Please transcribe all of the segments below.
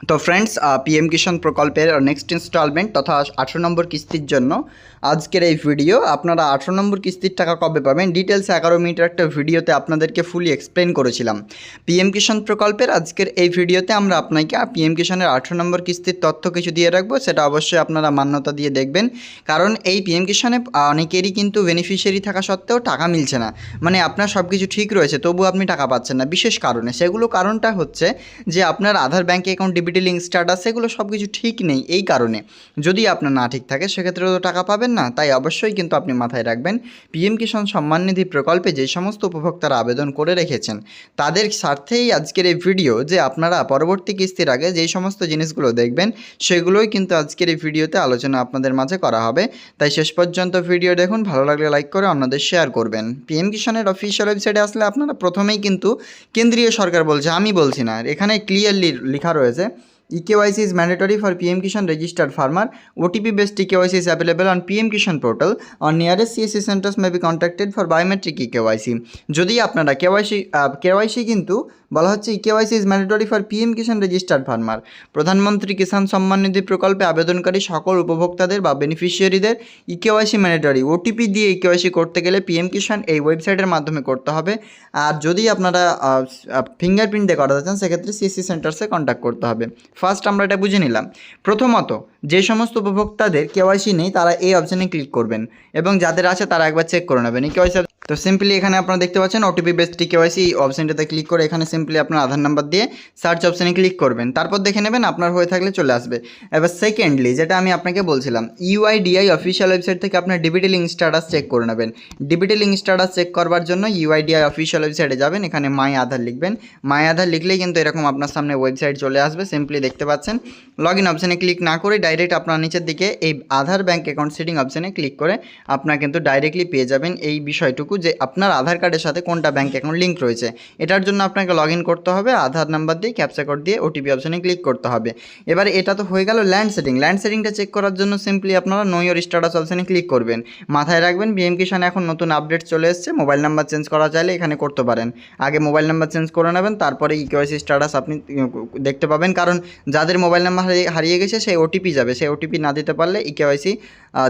তো friends PM কিষাণ প্রকল্পের next instalment তথা আঠেরো নম্বর কিস্তির জন্য আজকের এই ভিডিও আপনারা আঠেরো নম্বর কিস্তির টাকা কবে পাবেন? ডিটেলস এগারো মিনিটের একটা ভিডিওতে আপনাদেরকে ফুলি এক্সপ্লেন করেছিলাম। পিএম কিষাণ প্রকল্পের আজকের এই ভিডিওতে আমরা আপনাকে পিএম কিষাণের আঠেরো নম্বর কিস্তির তথ্য কিছু দিয়ে রাখব, সেটা অবশ্যই আপনারা মান্যতা দিয়ে দেখবেন। কারণ এই পিএম কিষাণে অনেকেরই কিন্তু বেনিফিশিয়ারি থাকা সত্ত্বেও টাকা মিলছে না। মানে আপনার সব কিছু ঠিক রয়েছে তবু আপনি টাকা পাচ্ছেন না। বিশেষ কারণে, সেগুলো কারণটা হচ্ছে যে আপনার Aadhaar bank account DBT link status এগুলো সব কিছু ঠিক নেই এই কারণে। যদি আপনার না ঠিক থাকে সেক্ষেত্রে তো টাকা পাবেন না। তাই অবশ্যই কিন্তু আপনি মাথায় রাখবেন, পিএম কিষাণ সম্মান নিধি প্রকল্পে যে সমস্ত উপভোক্তারা আবেদন করে রেখেছেন, তাদের স্বার্থেই আজকের এই ভিডিও যে আপনারা পরবর্তী কিস্তির আগে যেই সমস্ত জিনিসগুলো দেখবেন, সেগুলোই কিন্তু আজকের এই ভিডিওতে আলোচনা আপনাদের মাঝে করা হবে। তাই শেষ পর্যন্ত ভিডিও দেখুন, ভালো লাগলে লাইক করে অন্যদের শেয়ার করবেন। পিএম কিষাণের অফিসিয়াল ওয়েবসাইটে আসলে আপনারা প্রথমেই কিন্তু কেন্দ্রীয় সরকার বলছে, আমি বলছি না, এখানে ক্লিয়ারলি লেখা রয়েছে eKYC is mandatory for PM Kishan registered farmer. OTP based eKYC is available on PM Kishan portal. On nearest CSC centers may be contacted for biometric eKYC. যদি আপনারা কেওয়াইসি কেওয়াইসি কিন্তু, বলা হচ্ছে E eKYC is mandatory for PM Kisan registered farmer Pradhan Mantri Kisan Samman Nidhi প্রকল্পে আবেদনকারী সকল উপভোক্তাদের বা বেনিফিশিয়ারিদের ইকেওয়াইসি ম্যান্ডেটরি ওটিপি দিয়ে ইকেওয়াইসি করতে গেলে পিএম কিষাণ এই ওয়েবসাইটের মাধ্যমে করতে হবে আর যদি আপনারা ফিঙ্গারপ্রিন্ট দিয়ে করাতে চান, সেক্ষেত্রে সিসি সেন্টার্সে কন্ট্যাক্ট করতে হবে ফার্স্ট আমরা এটা বুঝে নিলাম। প্রথমত, যে সমস্ত উপভোক্তাদের কেওয়াইসি নেই, তারা এই অপশানে ক্লিক করবেন এবং যাদের আছে তারা একবার চেক করে নেবেন। এই কেওয়াইসি তো সিম্পলি এখানে আপনারা দেখতে পাচ্ছেন ওটিপি বেসড কেওয়াইসি অপশানটাতে ক্লিক করে এখানে সিম্পলি আপনার আধার নাম্বার দিয়ে সার্চ অপশানে ক্লিক করবেন। তারপর দেখে নেবেন আপনার হয়ে থাকলে চলে আসবে। এবার সেকেন্ডলি যেটা আমি আপনাকে বলছিলাম ইউআইডিআই অফিসিয়াল ওয়েবসাইট থেকে আপনার ডিবিটি লিঙ্ক স্ট্যাটাস চেক করে নেবেন। ডিবিটি লিঙ্ক স্ট্যাটাস চেক করবার জন্য ইউআইডিআই অফিসিয়াল ওয়েবসাইটে যাবেন, এখানে মাই আধার লিখবেন। মাই আধার লিখলেই কিন্তু এরকম আপনার সামনে ওয়েবসাইট চলে আসবে সিম্পলি দেখতে পাচ্ছেন। লগ ইন অপশানে ক্লিক না করে ডাইরেক্ট আপনার নিচের দিকে এই আধার ব্যাঙ্ক অ্যাকাউন্ট সেটিং অপশানে ক্লিক করে আপনার কিন্তু ডাইরেক্টলি পেয়ে যাবেন এই বিষয়টুকু যে আপনার আধার কার্ডের সাথে কোনটা ব্যাঙ্ক অ্যাকাউন্ট লিঙ্ক রয়েছে, এটার জন্য আপনাকে লগ করতে হবে, আধার নাম্বার দিয়ে ক্যাপচা কোড দিয়ে ওটিপি অপশানে ক্লিক করতে হবে। এবার এটা তো হয়ে গেল ল্যান্ড সেটিং ল্যান্ড সেটিংটা চেক করার জন্য সিম্পলি আপনারা নো ইয়োর স্ট্যাটাস অপশানে ক্লিক করবেন। মাথায় রাখবেন বিএম কিষান এখন নতুন আপডেট চলে এসেছে মোবাইল নাম্বার চেঞ্জ করা চাইলে এখানে করতে পারেন। আগে মোবাইল নাম্বার চেঞ্জ করে নেবেন, তারপরে E ইকেওয়াইসি স্ট্যাটাস আপনি দেখতে পাবেন, কারণ যাদের মোবাইল নাম্বার হারিয়ে গেছে, সেই ওটিপি যাবে। সেই ওটিপি না দিতে পারলে E ইকেওয়াইসি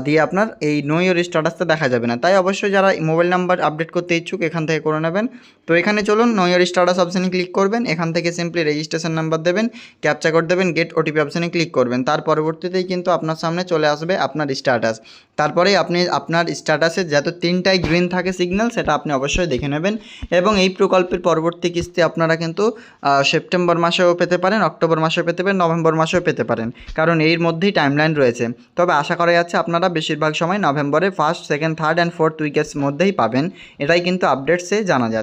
দিয়ে আপনার এই নো ইয়োর স্ট্যাটাসটা দেখা যাবে না। তাই অবশ্যই যারা মোবাইল নাম্বার আপডেট করতে ইচ্ছুক, এখান থেকে করে নেবেন। তো এখানে চলুন নো ইয়োর স্ট্যাটাস অপশানে ক্লিক করবেন। এখান থেকে সিম্পলি রেজিস্ট্রেশন নাম্বার দেবেন ক্যাপচা কোড দেবেন গেট ওটিপি অপশানে ক্লিক করবেন। তার পরবর্তীতেই কিন্তু আপনার সামনে চলে আসবে আপনার স্ট্যাটাস তারপরে আপনি আপনার স্ট্যাটাসে যত তিনটাই গ্রিন থাকে সিগন্যাল সেটা আপনি অবশ্যই দেখে নেবেন। এবং এই প্রকল্পের পরবর্তী কিস্তি আপনারা কিন্তু সেপ্টেম্বর মাসেও পেতে পারেন, অক্টোবর মাসেও পেতে পারেন, নভেম্বর মাসেও পেতে পারেন। কারণ এর মধ্যেই টাইমলাইন রয়েছে। তবে আশা করা যাচ্ছে আপনারা বেশিরভাগ সময় নভেম্বরে first second third and fourth উইকের মধ্যেই পাবেন। এটাই কিন্তু আপডেটসে জানা যাচ্ছে।